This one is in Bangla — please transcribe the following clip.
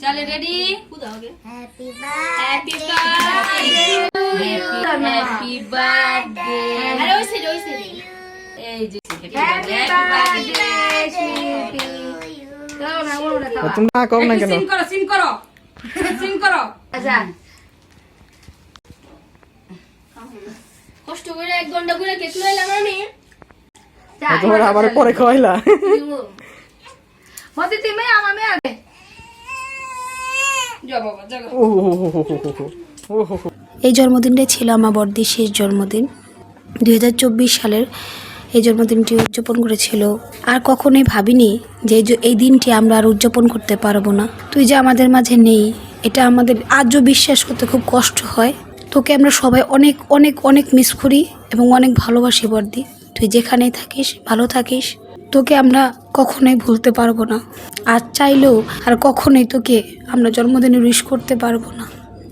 চলে ready happy happy birthday happy birthday আরে ওই সাইড ওই সাইড এই যে হ্যাপি বার্থডে তুমি না কম না কেন সিন করো সিন করো সিন করো আচ্ছা কষ্ট করে এক ঘণ্টা করে কেক লইলাম আমি। তোমার আবার পরে খাওয়াইলা। মতে তুমি আমার মেয়ে এই জন্মদিনটাই ছিল আমার বড়দির শেষ জন্মদিন। দুই হাজার চব্বিশ সালের এই জন্মদিনটি উদযাপন করেছিল। আর কখনোই ভাবিনি যে এই দিনটি আমরা আর উদযাপন করতে পারব না। তুই যে আমাদের মাঝে নেই, এটা আমাদের আজও বিশ্বাস করতে খুব কষ্ট হয়। তোকে আমরা সবাই অনেক অনেক অনেক মিস করি এবং অনেক ভালোবাসি বর্দি। তুই যেখানেই থাকিস, ভালো থাকিস। তোকে আমরা কখনোই ভুলতে পারব না। আর চাইলেও আর কখনোই তোকে আমরা জন্মদিনে উইশ করতে পারব না।